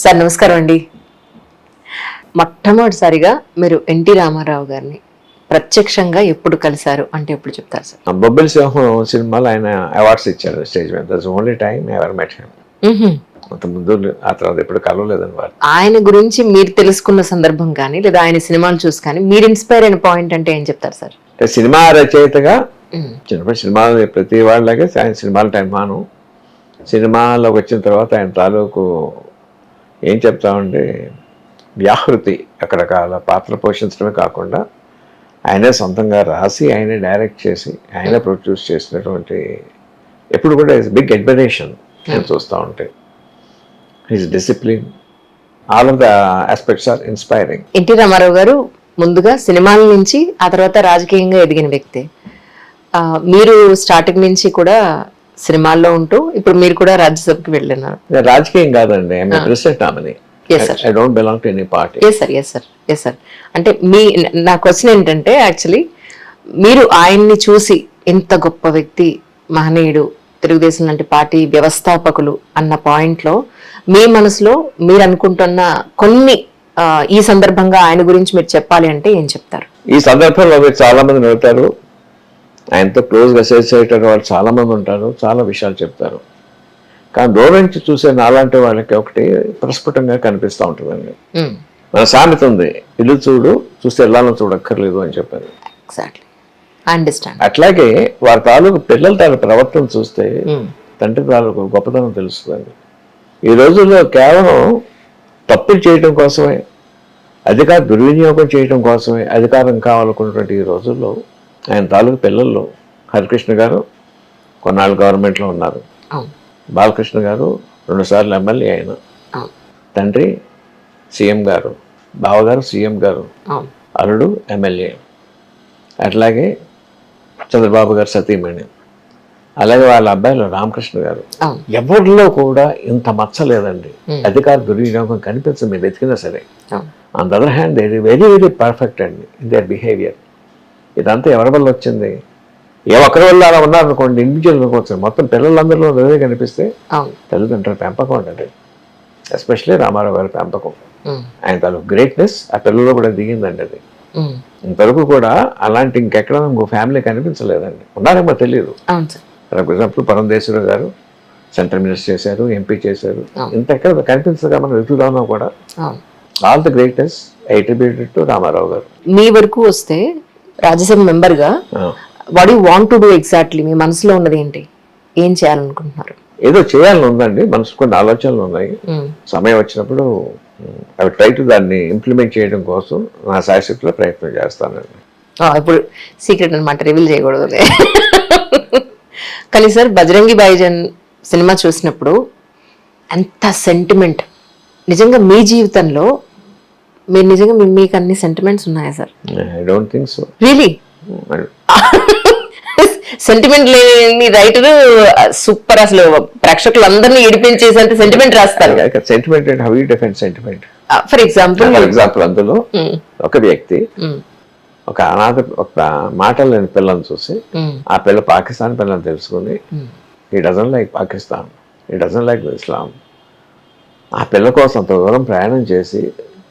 Sir నమస్కారం అండి. మొట్టమొదటిసారిగా మీరు ఎన్టీ రామారావు గారిని ప్రత్యక్షంగా ఎప్పుడు కలిశారు అంటే ఎప్పుడు చెప్తారు సార్? బొబ్బిలి సింహం సినిమాలో ఆయన అవార్డ్స్ ఇచ్చారు స్టేజ్ మీద. That's only time ever met ముందు ఆ తర్వాత ఎప్పుడు కలవలేదని వారు ఆయన గురించి మీరు తెలుసుకున్న సందర్భం కానీ లేదా ఆయన సినిమాలు చూసి కానీ మీరు ఇన్స్పైర్ అయిన పాయింట్ అంటే ఏం చెప్తారు సార్? సినిమా రచయితగా. చిన్నప్పుడు సినిమాలు ప్రతి వాళ్ళలాగే ఆయన సినిమాల టైం మాను. సినిమాలోకి వచ్చిన తర్వాత ఆయన తాలూకు ఏం చెప్తామంటే వ్యాహృతి రకరకాల పాత్ర పోషించడమే కాకుండా ఆయనే సొంతంగా రాసి ఆయనే డైరెక్ట్ చేసి ఆయనే ప్రొడ్యూస్ చేసినటువంటి ఎప్పుడు కూడా బిగ్ అడ్మిరేషన్ నేను చూస్తూ ఉంటే. His discipline all of the aspects are inspiring NT Rama Rao గారు ముందుగా సినిమాల నుంచి ఆ తర్వాత రాజకీయంగా ఎదిగిన వ్యక్తి. మీరు స్టార్టింగ్ నుంచి కూడా సినిమాల్లో ఉంటూ ఇప్పుడు మీరు కూడా రాజ్యసభకి వెళ్ళినారు. రాజకీయం కాదండి. President sir. I don't belong to any party yes sir yes sir yes sir అంటే మీ నా క్వశ్చన్ ఏంటంటే యాక్చువల్లీ మీరు ఆయన్ని చూసి ఇంత గొప్ప వ్యక్తి మహనీయుడు తెలుగుదేశం లాంటి పార్టీ వ్యవస్థాపకులు అన్న పాయింట్లో మీ మనసులో మీరు అనుకుంటున్న కొన్ని ఈ సందర్భంగా ఆయన గురించి మీరు చెప్పాలి అంటే ఏం చెప్తారు? ఈ సందర్భంలో మీరు చాలా మంది వెళ్తారు ఆయనతో క్లోజ్గా అసోసియేట్ వాళ్ళు చాలా మంది ఉంటారు చాలా విషయాలు చెప్తారు. కానీ దూరం నుంచి చూసే నాలాంటి వాళ్ళకి ఒకటి ప్రస్ఫుటంగా కనిపిస్తూ ఉంటుందండి. మన సామెత ఉంది ఇల్లు చూడు చూస్తే ఇళ్ళను చూడక్కర్లేదు అని చెప్పారు. అట్లాగే వారి తాలూకు పిల్లల తాలూకు ప్రవర్తన చూస్తే తండ్రి తాలూకు గొప్పతనం తెలుస్తుందండి. ఈ రోజుల్లో కేవలం తప్పులు చేయడం కోసమే అధికార దుర్వినియోగం చేయడం కోసమే అధికారం కావాలనుకున్నటువంటి ఈ రోజుల్లో ఆయన తాలూకు పిల్లల్లో హరికృష్ణ గారు కొన్నాళ్ళు గవర్నమెంట్లో ఉన్నారు. బాలకృష్ణ గారు రెండుసార్లు ఎమ్మెల్యే అయిన అవును. తండ్రి సీఎం గారు బావగారు సీఎం గారు అల్లుడు ఎమ్మెల్యే. అట్లాగే చంద్రబాబు గారు సతీమణి. అలాగే వాళ్ళ అబ్బాయిలు రామకృష్ణ గారు. ఎవరిలో కూడా ఇంత మచ్చ లేదండి. అధికార దుర్వినియోగం కనిపించదు మీరు వెతికినా సరే. On the other hand they very very perfect అండి. ఇన్ దర్ బిహేవియర్ ఇదంతా ఎవరి వల్ల వచ్చింది? ఏ ఒక్కరి వల్ల అలా ఉన్నారనుకోండి ఇండివిజువల్ అనుకోవచ్చు మొత్తం పిల్లలందరిలో అదే కనిపిస్తే తల్లిదండ్రుల పెంపకం అండి. ఎస్పెషలీ రామారావు గారి పెంపకం. ఆయన తాలూకు గ్రేట్నెస్ ఆ పిల్లల్లో కూడా దిగిందండి అది. ఇంతవరకు కూడా అలాంటి ఇంకెక్కడ ఇంకో ఫ్యామిలీ కనిపించలేదండి. ఉన్నారేమో తెలియదు. ఫర్ ఎగ్జాంపుల్ పరంధేశ్వర గారు సెంట్రల్ మినిస్టర్ చేశారు ఎంపీ చేశారు. ఇంత ఎక్కడ కనిపించగా మనం వెతుకుదామన్నా కూడా. All the greatest attributed to Rama Rao గారు. మీ వరకు వస్తే రాజ్యసభ మెంబర్గా. What you want to do exactly మీ మనసులో ఉన్నది ఏంటి? ఏం చేయాలనుకుంటున్నారు? ఏదో చేయాలని ఉందండి మనసు కొన్ని ఆలోచనలు ఉన్నాయి. సమయం వచ్చినప్పుడు అవి ట్రై టు దాన్ని ఇంప్లిమెంట్ చేయడం కోసం నా శాశక్తిలో ప్రయత్నం చేస్తానండి. ఇప్పుడు సీక్రెట్ అనమాట రివీల్ చేయకూడదు కానీ సార్ బజరంగి భాయిజన్ సినిమా చూసినప్పుడు ఎంత సెంటిమెంట్. నిజంగా మీ జీవితంలో మీరు నిజంగా మీకు అన్ని సెంటిమెంట్స్ ఉన్నాయా sir? I don't think so really sentiment లేని రైటర్ సూపర్ అసలు ప్రేక్షకులందరినీ ఏడిపించేసేంత సెంటిమెంట్ రాస్తారు. Sentiment and how you sentiment for example for example అందులో ఒక వ్యక్తి ఒక అనాథ ఒక మాటలు లేని పిల్లని చూసి ఆ పిల్ల పాకిస్తాన్ పిల్లని తెలుసుకుని ఈ డజన్ లైక్ పాకిస్తాన్ ఈ డజన్ లైక్ ఇస్లాం ఆ పిల్ల కోసం అంత దూరం ప్రయాణం చేసి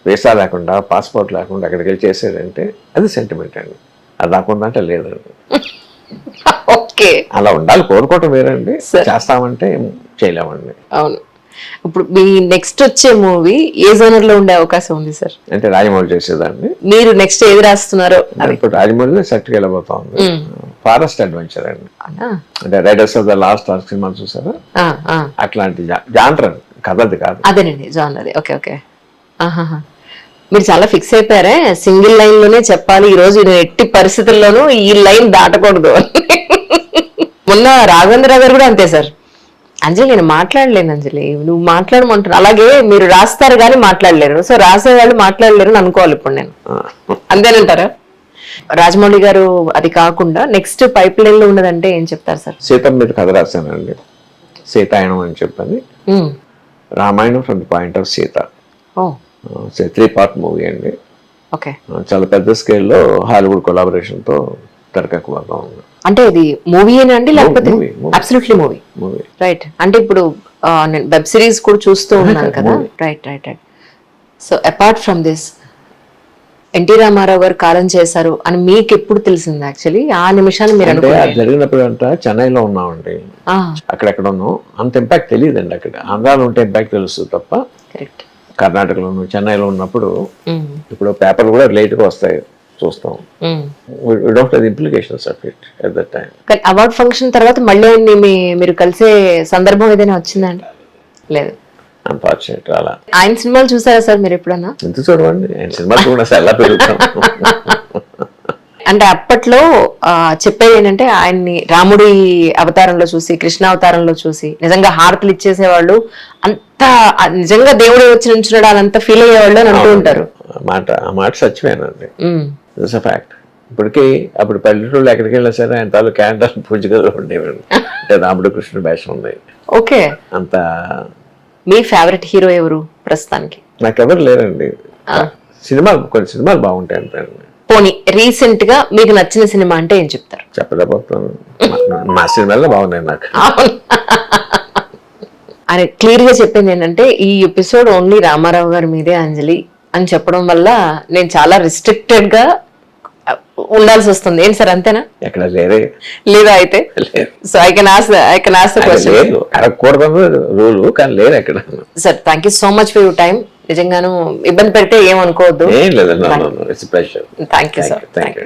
వీసా లేకుండా పాస్పోర్ట్ లేకుండా అక్కడికి వెళ్ళి చేసాడంటే అది సెంటిమెంట్ అండి. అది రాకుండా అంటే లేదండి ఓకే. అలా ఉండాలి కోరుకోవటం వేరండి. చేస్తామంటే చేయలేమండి. అవును. ఇప్పుడు మీ నెక్స్ట్ వచ్చే మూవీ ఏ జోనర్లో ఉండే అవకాశం ఉంది సార్ అంటే రాజమౌళి చేసేదాన్ని. మీరు నెక్స్ట్ ఏది రాస్తున్నారో ఇప్పుడు రాజమౌళిలో సెట్కి వెళ్ళబోతా ఉంది. ఫారెస్ట్ అడ్వెంచర్ అండి? అంటే raiders of the lost ark cinema చూసారా. అట్లాంటి జాంటర్ కథది కాదు. అదేనండి జాన్ అది ఓకే. ఓకే. మీరు చాలా ఫిక్స్ అయిపోయారే? సింగిల్ లైన్లోనే చెప్పాలి ఈ రోజు నేను ఎట్టి పరిస్థితుల్లోనూ ఈ లైన్ దాటకూడదు. మొన్న రాఘవేంద్ర గారు కూడా అంతే సార్. అంజలి నేను మాట్లాడలేను అంజలి. నువ్వు మాట్లాడమంటున్నా అలాగే మీరు రాస్తారు కానీ మాట్లాడలేరు. సో రాసేవాళ్ళు మాట్లాడలేరు అని అనుకోవాలి ఇప్పుడు నేను. అంతేనంటారా? రాజమౌళి గారు అది కాకుండా నెక్స్ట్ పైప్ లైన్లో ఉన్నదంటే ఏం చెప్తారు సార్? సీత మీద కథ రాశానండి. సీతాయనం అని చెప్పని. ఉమ్. Ramayanam from the point of Sita. Oh. Three part movie అండి. ఓకే. చాలా పెద్ద స్కేల్లో హాలీవుడ్ కొలాబరేషన్తో తెరకెక్కబోతా ఉంది. అంటే ఇది మూవీ అండి? లేకపోతే. Absolutely movie. మూవీ. రైట్ అంటే ఇప్పుడు నేను వెబ్ సిరీస్ కూడా చూస్తూ ఉన్నాను కదా right right right so apart from this NT Rama Rao గారు కాలం చేశారు అని మీకు ఎప్పుడు తెలిసింది యాక్చువల్లీ ఆ నిమిషాన్ని మీరు అంటే జరిగినప్పుడు అంట చెన్నైలో ఉన్నామండి. అక్కడెక్కడ ఉన్నాం అంత ఇంపాక్ట్ తెలియదండి అక్కడ. ఆంధ్రాలో ఉంటే ఇంపాక్ట్ తెలుస్తుంది తప్ప కరెక్ట్ కర్ణాటకలోను చెన్నైలో ఉన్నప్పుడు ఇప్పుడు పేపర్లు కూడా లేట్గా వస్తాయి చూస్తాం. Don't the implications of it at that time award function తర్వాత మళ్ళీ మీరు కలిసే సందర్భం ఏదైనా వచ్చిందండి? లేదు. అన్ఫార్చునేట్ అలా. ఆయన సినిమాలు చూసారా సార్ మీరు ఎప్పుడన్నా? ఎంత చూడమండి? ఆయన సినిమాలు కూడా అసలు ఎలా పెరుగుతాం? అంటే అప్పట్లో చెప్పేది ఏంటంటే ఆయన్ని రాముడి అవతారంలో చూసి కృష్ణ అవతారంలో చూసి నిజంగా హారతులు ఇచ్చేసేవాళ్ళు అంత నిజంగా దేవుడు వచ్చి నుంచున్నాడు అంత ఫీల్ అయ్యేవాళ్ళు అని అంటూ ఉంటారు. మాట ఆ మాట అ ఫ్యాక్ట్ ఇప్పటికీ అప్పుడు పల్లెటూళ్ళు ఎక్కడికి వెళ్ళినా సరే ఆయన తాలూ క్యాండల్ పూజ గదిలో ఉండేవాడు అంటే రాముడు కృష్ణుడు వేషం ఉంది ఓకే. అంత మీ ఫేవరెట్ హీరో ఎవరు ప్రస్తుతానికి? నాకెవరు లేరండి. సినిమాలు కొన్ని సినిమాలు బాగుంటాయి అంతే పోనీ రీసెంట్గా మీకు నచ్చిన సినిమా అంటే ఏం చెప్తారు? చెప్పలేకపోతున్నాను. మా- బాగున్నాయి నాకు. అరే క్లియర్గా చెప్పింది ఏంటంటే ఈ ఎపిసోడ్ ఓన్లీ రామారావు గారి మీదే అంజలి అని చెప్పడం వల్ల నేను చాలా రిస్ట్రిక్టెడ్గా ఉండాల్సి వస్తుంది. ఏంటి సార్ అంతేనా? ఎక్కడ లేరే. లేదా అయితే? So I can ask I can ask the అక్కడ క్వశ్చన్ లేదు. అడగకూడదు రూలు కానీ లేరు ఎక్కడ sir thank you so much for your time నిజంగాను ఇబ్బంది పెడితే ఏమనుకోవద్దు. Thank you sir. Thank you